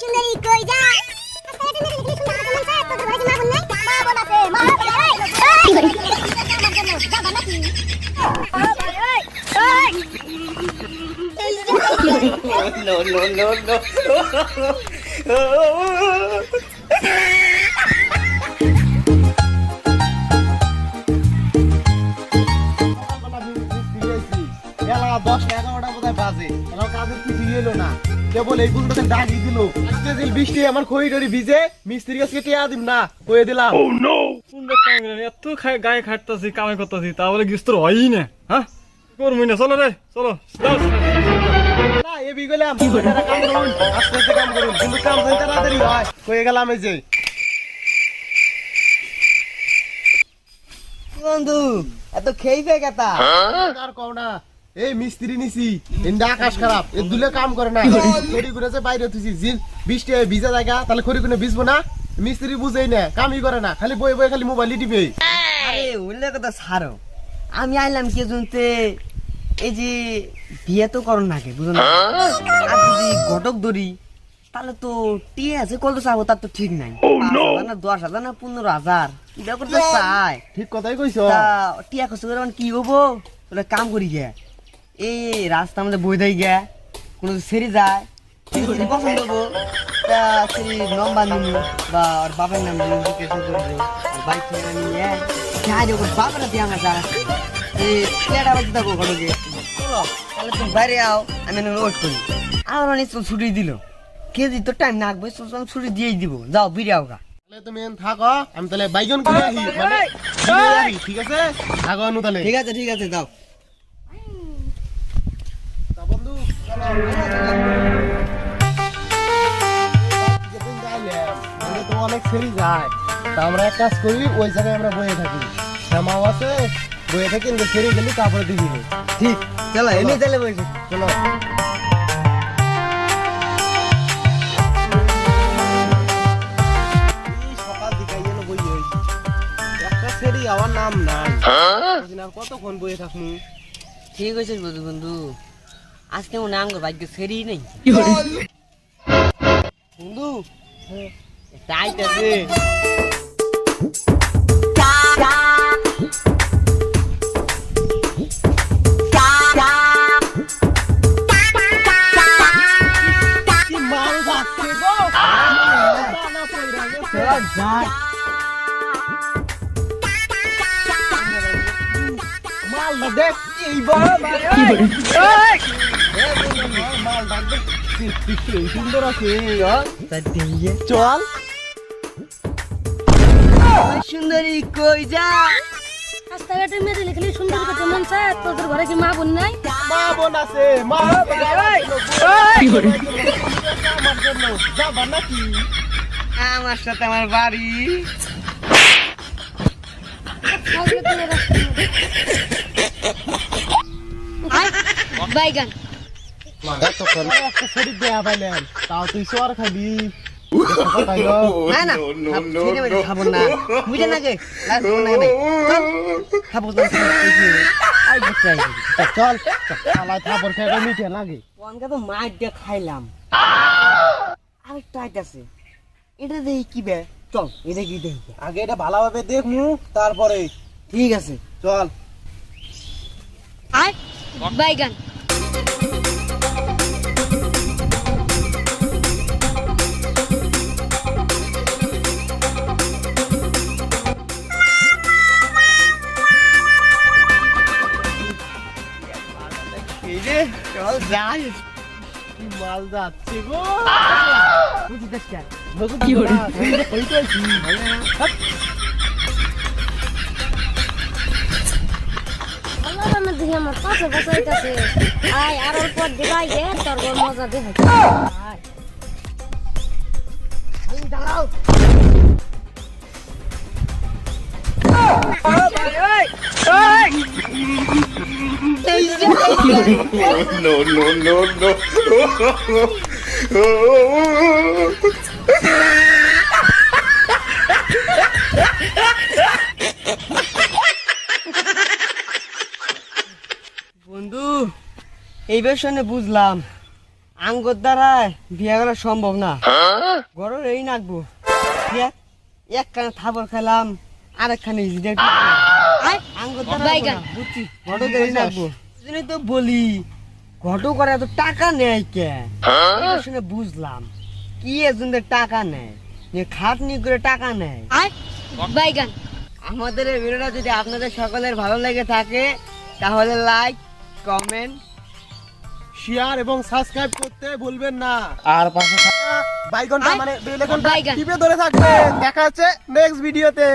সুন্দরী কই যা রাস্তাঘাটে মেরে লিখলি সুন্দর কেবল এই গুলোতে ডাকি দিল। আজকে যে বৃষ্টি আমার খড়ি টড়ি ভিজে মিস্ত্রি কাছে টিয়া দিম না কয়ে দিলাম। সুন্দর কাম করে এত গায়ে খাটতাছি কামে করতাছি তা বলে গিস্তর হয়ই না হ্যাঁ? করবই না চলো রে চলো না এ বি গেলাম এটা কাম করুন আস্তে আস্তে কাম করুন। কিন্তু কাম যেন তাড়াতাড়ি হয়। কয়ে গেলাম এই যে। বন্ধু এত খেই ফে কেতা আর কও না। এই মিস্ত্রি নিছি। এন্ডা আকাশ খারাপ। এ দুলে কাম করে না। খড়ি গুলো যে বাইরে তুইছি জিল বৃষ্টি হয়ে ভিজা জায়গা তাহলে খড়ি গুলো ভিজবো না? মিস্ত্রি বুঝেই না কামই করে না। খালি বই বই খালি মোবাইলই টিপে। আরে উল্লে কথা ছাড়ো। আমি আইলাম কে শুনতে এই যে বিয়ে তো করো নাকি বুঝো না? আর যদি ঘটক ধরি তাহলে তো টিয়ে আছে কত চাবো তার তো ঠিক নাই। না দশ হাজার না পনেরো হাজার। করতে চাই ঠিক কথাই কইছো। টিয়া খরচ করে মানে কি হব? কাম করি গে। এই রাস্তা আমাদের বই দেয় গে কোনো সেরি যায়। পছন্দ হব। তা সেরি নম্বর নিবো বা ওর বাবার নাম করব বাইক থেকে নিয়ে বাবার দিয়ে আমার যা এই প্লেটা বাজতে থাকো ঘটকে তাহলে তুমি বাইরে আও আমি ওয়েট করি। আর অনেক ছুটি দিল। কেজি তো টাইম লাগবে ছুটি দিয়েই দিব। যাও বিড়ে আও গা। তাহলে তুমি থাকো আমি তাহলে বাইজন করে মানে ঠিক আছে? থাকো নু তাহলে ঠিক আছে ঠিক আছে যাও তা বন্ধু চলো যেদিন যাইলাম, মানে তো অনেক ফেরি যায় তা আমরা এক কাজ করি ওই জায়গায় আমরা বয়ে থাকি। শ্যামাও আছে বয়ে থাকি কিন্তু ফেরি গেলি তারপরে দিবি ঠিক? চলো এনে তাহলে বলছি চলো। এই সকাল দিকে এলো বই হয়েছি। একটা ফেরি আমার নাম নাই। না, কতক্ষণ বয়ে থাকমু? ঠিক আছে বন্ধু বন্ধু। আজকে মনে হয় আমার ভাগ্য ফেরি নেই বন্ধু তাই আছে কি মাল যাচ্ছে গো দানা পইরা গেছে। মাল না দেখ এই সুন্দর আছে চল সুন্দরী কই যা রাস্তাঘাটে মেরে লিখলি সুন্দর কথা মন চায় তোদের ঘরে কি মা বোন নাই মা বোন আছে মা আমার জন্য যাবা নাকি আমার সাথে আমার বাড়ি বাইগান একটা শরীর দেয়া পাইলেন তাও তুই সোয়ার খাবি না না ফিরে মেরে খাব না বুঝে না গে লাস্ট না চল খাব তো আই বসে চল চালাই থাপর খেয়ে মিঠে লাগে অনকা তো মাছ দিয়ে খাইলাম আইট আছে এটা দেখি কি বে চল এটা কি দেখি আগে এটা ভালোভাবে দেখমু তারপরে ঠিক আছে চল বাইগান চল যাই মাল যাচ্ছে গো? বুঝি দেখছি কি? হরে কই তো আছি রান্না আমার পাশে পাশে আয় আর অল্প দিবাই গে তোর মজা দেখে দাঁড়াও no, no, no, no. বন্ধু এই বেশনে বুঝলাম। আঙ্গুর দ্বারা বিয়ে করা সম্ভব না। গরম এই নাকবো এক কানে থাপর খেলাম আরেকখানে তো বলি ঘটক করে এত টাকা নেয় কে? শুনে বুঝলাম। কি এর জন্য টাকা নেয়? যে খাটনি করে টাকা নেয়? বাইগান আমাদের এই ভিডিওটা যদি আপনাদের সকলের ভালো লেগে থাকে তাহলে লাইক কমেন্ট শেয়ার এবং সাবস্ক্রাইব করতে ভুলবেন না। আর পাশে থাকা বাইকনটা মানে বেল আইকনটা টিপে ধরে থাকবে। দেখা হচ্ছে নেক্সট ভিডিওতে